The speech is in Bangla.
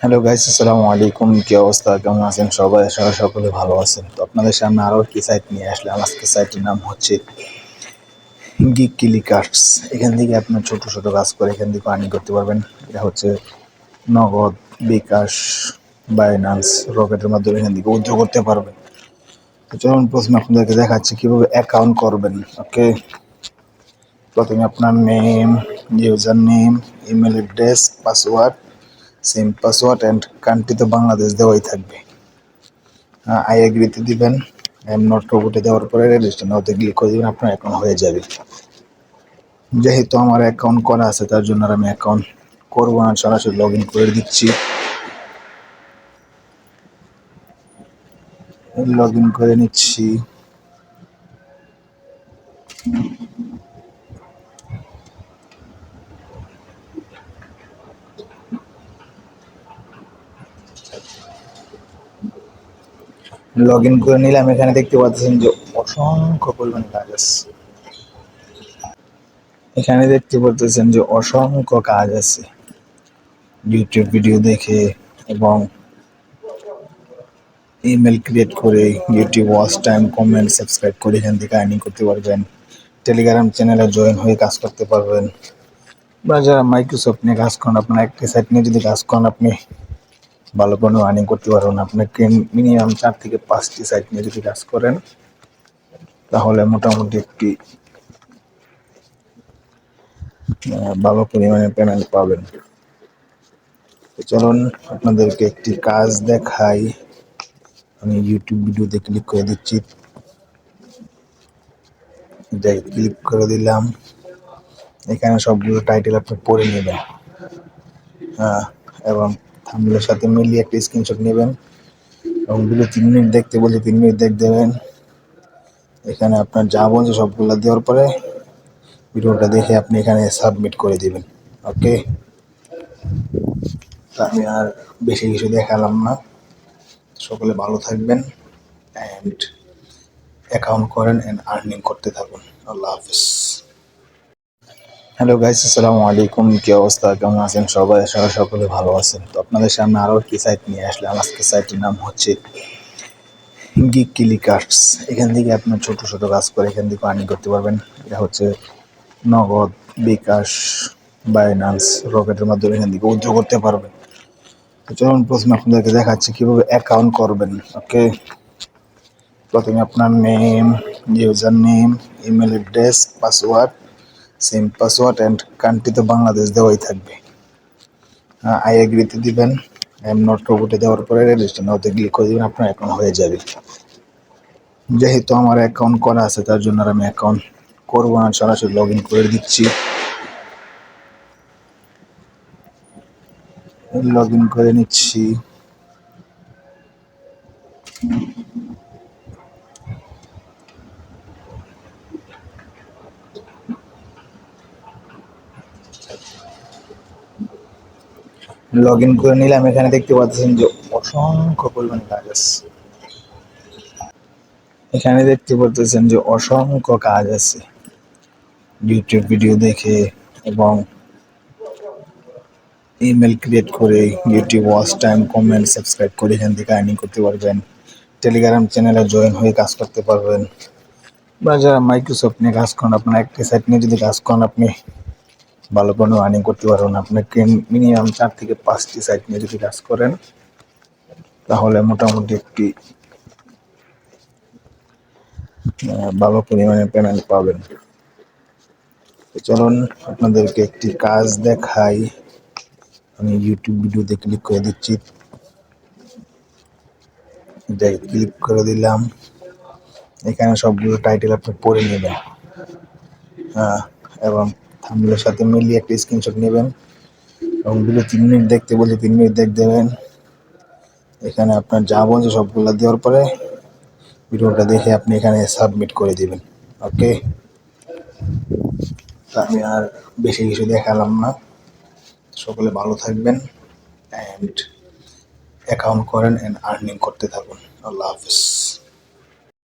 হ্যালো গাইস আসসালামু আলাইকুম। কি অবস্থা? কেমন আছেন সবাই? করি সকলে ভালো আছেন। তো আপনাদের সামনে আরও একটি সাইট নিয়ে আসলাম। আজকে সাইটের নাম হচ্ছে গিক কিলিকার্স এখান থেকে আপনার ছোট ছোট কাজ করে এখান থেকে আর্নিং করতে পারবেন। এটা হচ্ছে নগদ, বিকাশ বাইনান্স রকেটের মাধ্যমে এখান থেকে উদ্যোগ করতে পারবেন। তো চলুন, প্রথমে আপনাদেরকে দেখাচ্ছি কীভাবে অ্যাকাউন্ট করবেন। ওকে প্রথমে আপনার name user name email address password same password and country তো বাংলাদেশ দেওয়াই থাকবে। আই এগ্রিতে দিবেন। এম নট রোবটে দেওয়ার পরে রেজিস্টার নাওতে ক্লিক করে দিবেন আপনার অ্যাকাউন্ট হয়ে যাবে। যেহেতু আমার অ্যাকাউন্ট করা আছে, তার জন্য আর আমি অ্যাকাউন্ট করব না, সরাসরি লগ ইন করে দিচ্ছি। লগ ইন করে নিচ্ছি। লগ ইন করে নিলাম, এখানে দেখতে পাচ্ছেন যে অসংখ্য পরিমাণ কাজ আছে। এখানে দেখতে পাচ্ছেন যে অসংখ্য কাজ আছে। ইউটিউব ভিডিও দেখে এবং ইমেল ক্রিয়েট করে YouTube watch time comment subscribe করে এখান থেকে আর্নিং করতে পারবেন। টেলিগ্রাম চ্যানেলে জয়েন হয়ে কাজ করতে পারবেন। বা যারা মাইক্রোসফট নিয়ে কাজ করেন, আপনার একটি সাইট নিয়ে যদি কাজ করেন, আপনি ভালো কোনো আর্নিং করতে পারবেন আপনাকে মিনিমাম চার থেকে পাঁচটি সাইট নিয়ে যদি কাজ করেন, তাহলে মোটামুটি একটি ভালো পরিমাণে পেমেন্ট পাবেন। চলুন আপনাদেরকে একটি কাজ দেখাই। আমি ইউটিউব ভিডিওতে ক্লিক করে দিচ্ছি। ক্লিক করে দিলাম। এখানে সবগুলো টাইটেল আপনি পড়ে নেবেন। হ্যাঁ এবং থামলের সাথে মিলিয়ে একটা স্ক্রিনশট নেবেন এবং ভিডিও তিন মিনিট দেখতে বলছে, তিন মিনিট দেখ দেবেন। এখানে আপনার যা বলছে সবগুলো দেওয়ার পরে ভিডিওটা দেখে আপনি এখানে সাবমিট করে দেবেন ওকে আমি আর বেশি কিছু দেখালাম না। সকলে ভালো থাকবেন অ্যান্ড অ্যাকাউন্ট করেন অ্যান্ড আর্নিং করতে থাকুন। আল্লাহ হাফিজ। হ্যালো গাইস আসসালামু আলাইকুম। কি অবস্থা? কেমন আছেন সবাই? আশা সকলে ভালো আছেন। তো আপনাদের সামনে আরও একটি সাইট নিয়ে আসলাম। আজকে সাইটের নাম হচ্ছে গিক কিলিকার্স এখান থেকে আপনার ছোট ছোট কাজ করে এখান থেকে আর্নিং করতে পারবেন। এটা হচ্ছে নগদ, বিকাশ বাইনান্স রকেটের মাধ্যমে এখান থেকে উদ্যোগ করতে পারবেন। তো চলুন, প্রথমে আপনাদেরকে দেখাচ্ছি কীভাবে অ্যাকাউন্ট করবেন। ওকে প্রথমে আপনার name user name email address password same password and country তো বাংলাদেশ দেওয়াই থাকবে। আই এগ্রিতে দিবেন। এম নট রোবটে দেওয়ার পরে রেজিস্টার নাওতে ক্লিক করে দেবেন, আপনার অ্যাকাউন্ট হয়ে যাবে। যেহেতু আমার অ্যাকাউন্ট করা আছে, তার জন্য আমি অ্যাকাউন্ট করব না, সরাসরি লগ ইন করে দিচ্ছি। লগ ইন করে নিচ্ছি। লগ ইন করে নিলাম, এখানে দেখতে পাচ্ছেন যে অসংখ্য পরিমাণ কাজ আছে। এখানে দেখতে পাচ্ছেন যে অসংখ্য কাজ আছে। ইউটিউব ভিডিও দেখে এবং ইমেল ক্রিয়েট করে YouTube watch time comment subscribe করে এখান থেকে আর্নিং করতে পারবেন। টেলিগ্রাম চ্যানেলে জয়েন হয়ে কাজ করতে পারবেন। বা যারা মাইক্রোসফট নিয়ে কাজ করেন, আপনার একটি সাইট নিয়ে যদি কাজ করেন, আপনি ভালো কোনো আর্নিং করতে পারবেন আপনাকে মিনিমাম চার থেকে পাঁচটি সাইট নিয়ে যদি কাজ করেন, তাহলে মোটামুটি একটি ভালো পরিমাণে পেমেন্ট পাবেন। চলুন আপনাদেরকে একটি কাজ দেখাই। আমি ইউটিউব ভিডিওতে ক্লিক করে দিচ্ছি। এটাই ক্লিক করে দিলাম। এখানে সবগুলো টাইটেল আপনি পড়ে নেবেন। হ্যাঁ এবং থামলের সাথে মিলিয়ে একটা স্ক্রিনশট নেবেন এবং ভিডিও তিন মিনিট দেখতে বলছে, তিন মিনিট দেখ দেবেন। এখানে আপনার যা বলছে সবগুলো দেওয়ার পরে ভিডিওটা দেখে আপনি এখানে সাবমিট করে দিবেন ওকে আমি আর বেশি কিছু দেখালাম না। সকলে ভালো থাকবেন অ্যান্ড অ্যাকাউন্ট করেন অ্যান্ড আর্নিং করতে থাকুন। আল্লাহ হাফিজ।